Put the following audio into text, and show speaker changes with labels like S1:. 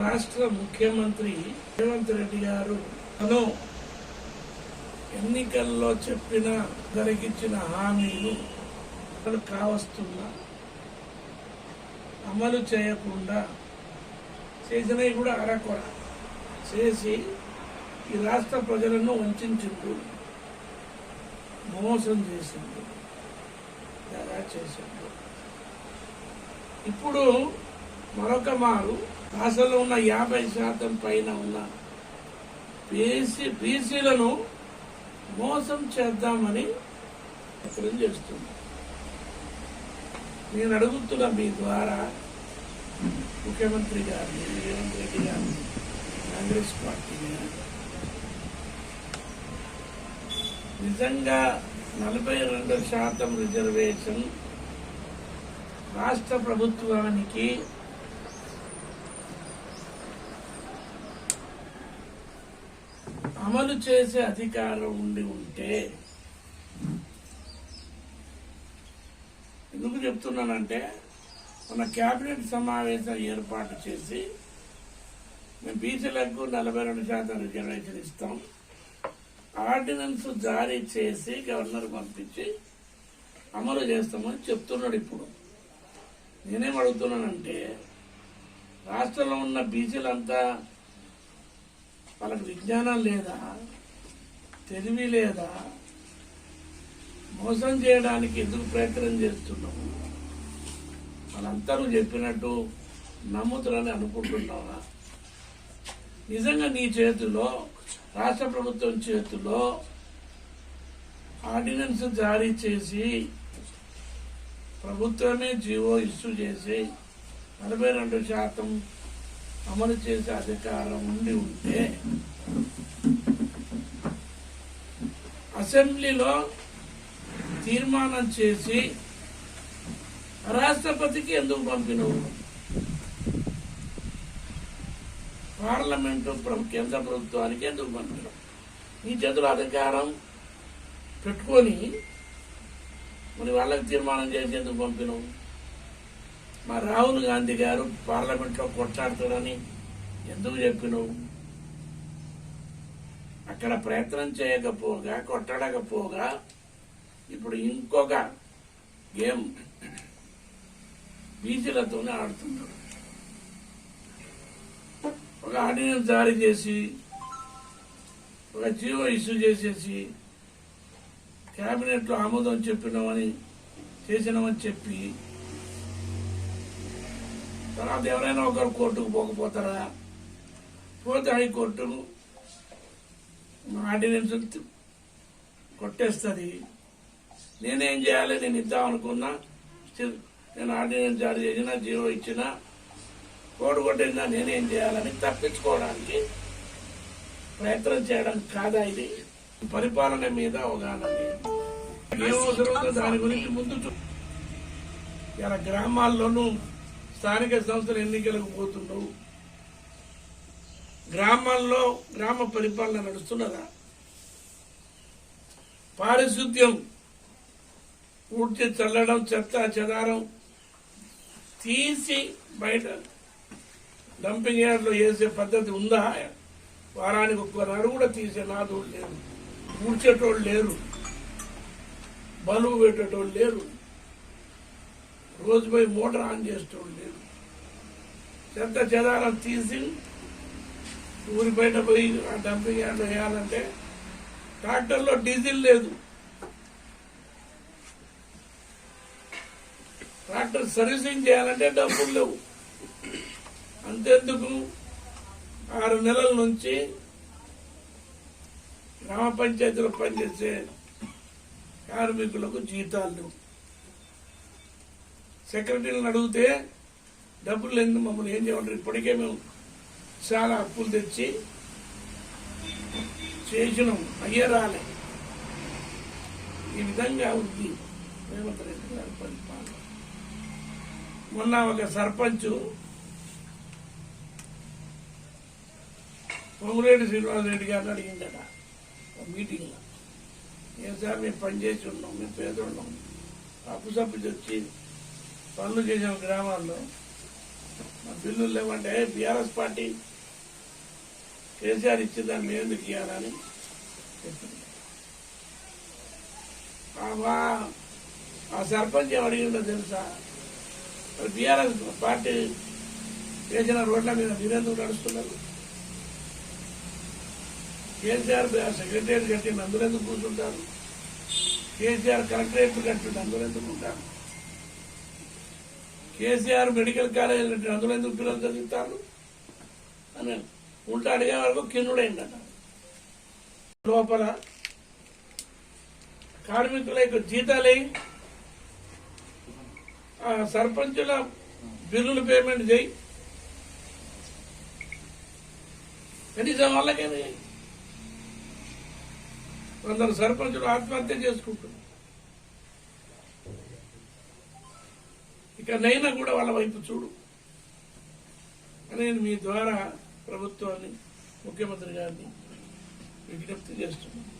S1: రాష్ట్ర ముఖ్యమంత్రి రేవంత్ రెడ్డి గారు తను ఎన్నికల్లో చెప్పిన జరిగించిన హామీలు అసలు కావస్తున్నా అమలు చేయకుండా చేసినవి కూడా అరకొర. చేసి ఈ రాష్ట్ర ప్రజలను వంచించిండు మోసం చేసిండు ఎలా చేసిండు. ఇప్పుడు మరొక మారు రాష్ట్రంలో ఉన్న యాభై శాతం పైన ఉన్న బీసీ బీసీలను మోసం చేద్దామని ప్రయత్నం చేస్తుంది. నేను అడుగుతున్నా మీ ద్వారా ముఖ్యమంత్రి గారిని రేవంత్ రెడ్డి గారిని కాంగ్రెస్ పార్టీని నిజంగా నలభై రెండు శాతం రిజర్వేషన్ రాష్ట్ర ప్రభుత్వానికి అమలు చేసే అధికారం ఉండి ఉంటే ఎందుకు చెప్తున్నానంటే మన కేబినెట్ సమావేశం ఏర్పాటు చేసి మేము బీసీలకు నలభై రెండు శాతం రిజర్వేషన్ ఇస్తాం. ఆర్డినెన్స్ జారీ చేసి గవర్నర్ పంపించి అమలు చేస్తామని చెప్తున్నాడు ఇప్పుడు. నేనేం అడుగుతున్నానంటే రాష్ట్రంలో ఉన్న బీసీలంతా వాళ్ళకి విజ్ఞానం లేదా? తెలివి లేదా? మోసం చేయడానికి ఎందుకు ప్రయత్నం చేస్తున్నాము వాళ్ళందరూ చెప్పినట్టు నమ్ముతురని అనుకుంటున్నావా? నిజంగా నీ చేతిలో రాష్ట్ర ప్రభుత్వం చేతిలో ఆర్డినెన్స్ జారీ చేసి ప్రభుత్వమే జీవో ఇష్యూ చేసి నలభై రెండు శాతం అమలు చేసే అధికారం ఉండి ఉంటే అసెంబ్లీలో తీర్మానం చేసి రాష్ట్రపతికి ఎందుకు పంపినవు? పార్లమెంటు కేంద్ర ప్రభుత్వానికి ఎందుకు పంపిన నీ చేతుల అధికారం పెట్టుకొని మరి వాళ్ళకి తీర్మానం చేసి ఎందుకు పంపినవు? మా రాహుల్ గాంధీ గారు పార్లమెంట్లో కొట్లాడతాడని ఎందుకు చెప్పినవు? అక్కడ ప్రయత్నం చేయకపోగా కొట్టడకపోగా ఇప్పుడు ఇంకొక గేమ్ బీసీలతోనే ఆడుతున్నాడు ఒక ఆర్డినెన్స్ జారీ చేసి ఒక జీవో ఇష్యూ చేసేసి క్యాబినెట్లో ఆమోదం చెప్పినామని చేసినామని చెప్పి తర్వాత ఎవరైనా ఒకరు కోర్టుకు పోకపోతారా? పోతే హైకోర్టు ఆర్డినెన్స్ కొట్టేస్తుంది. నేనేం చేయాలి? నేను ఇద్దాం అనుకున్నా. నేను ఆర్డినెన్స్ జారీ చేసిన జీవో ఇచ్చిన కోడు కొట్టినా నేనేం చేయాలని తప్పించుకోవడానికి ప్రయత్నం చేయడం కాదా ఇది? పరిపాలన మీద అవగాహన దాని గురించి ముందు చూ- ఇలా గ్రామాల్లోనూ స్థానిక సంస్థల ఎన్నికలకు పోతున్నావు. గ్రామాల్లో గ్రామ పరిపాలన నడుస్తున్నదా? పారిశుద్ధ్యం ఊడ్చి చల్లడం చెత్త చెదారం తీసి బయట డంపింగ్ యార్డ్లో వేసే పద్ధతి ఉందా? వారానికి ఒక్కనాడు కూడా తీసే నాదుడు లేరు. ఊడ్చేటోళ్ళు లేరు. బలువు పెట్టేటోళ్ళు లేరు. రోజు పోయి మోటార్ ఆన్ చేస్తూ ఉండేది చెత్త చెదారం తీసి ఊరి బయట పోయి ఆ డంపింగ్ యార్డ్లో వేయాలంటే ట్రాక్టర్లో డీజిల్ లేదు. ట్రాక్టర్ సర్వీసింగ్ చేయాలంటే డబ్బులు లేవు. అంతెందుకు? ఆరు నెలల నుంచి గ్రామ పంచాయతీలో పనిచేసే కార్మికులకు జీతాలు లేవు. సెక్రటరీలను అడిగితే డబ్బులు లేదు మమ్మల్ని ఏం చేయమంటారు? ఇప్పటికే మేము చాలా అప్పులు తెచ్చి చేసినాం. అయ్యే రాలే. ఈ విధంగా ఉంది. రేవంత్ రెడ్డి గారి పరిపాలన. మొన్న ఒక సర్పంచ్ పొంగులేటి శ్రీనివాసరెడ్డి గారిని అడిగిందట మీటింగ్లో. ఏం సార్ మేము పనిచేసి ఉన్నాం మేము పేదలున్నాం అప్పు సప్పు తెచ్చి పనులు చేసిన గ్రామాల్లో. మా బిల్లులు లేవంటే బీఆర్ఎస్ పార్టీ కేసీఆర్ ఇచ్చిన దాన్ని మేము ఎందుకు ఇవ్వాలని చెప్పింది. ఆ సర్పంచ్ అడిగిందో తెలుసా? మరి బీఆర్ఎస్ పార్టీ చేసిన రోడ్ల మీద మీరెందుకు నడుస్తున్నారు. కేసీఆర్ సెక్రటరీ కట్టింది అందులో ఎందుకు కూర్చుంటారు? కేసీఆర్ కలెక్టరేట్ కట్టిండు అందులో ఎందుకు ఉంటారు? కేసీఆర్ మెడికల్ కాలేజ్ అందులో ఎందుకు పిల్లలు చదువుతారు? అని ఉంటా అడిగే వరకు కిన్నుడైందట. లోపల కార్మికుల యొక్క జీతాలే సర్పంచుల బిల్లులు పేమెంట్ చేయి. కనీసం వాళ్ళకేమి? కొందరు సర్పంచులు ఆత్మహత్య చేసుకుంటున్నారు. ఇక నైనా కూడా వాళ్ళ వైపు చూడు. అని నేను మీ ద్వారా ప్రభుత్వాన్ని ముఖ్యమంత్రి గారిని విజ్ఞప్తి చేస్తున్నాను.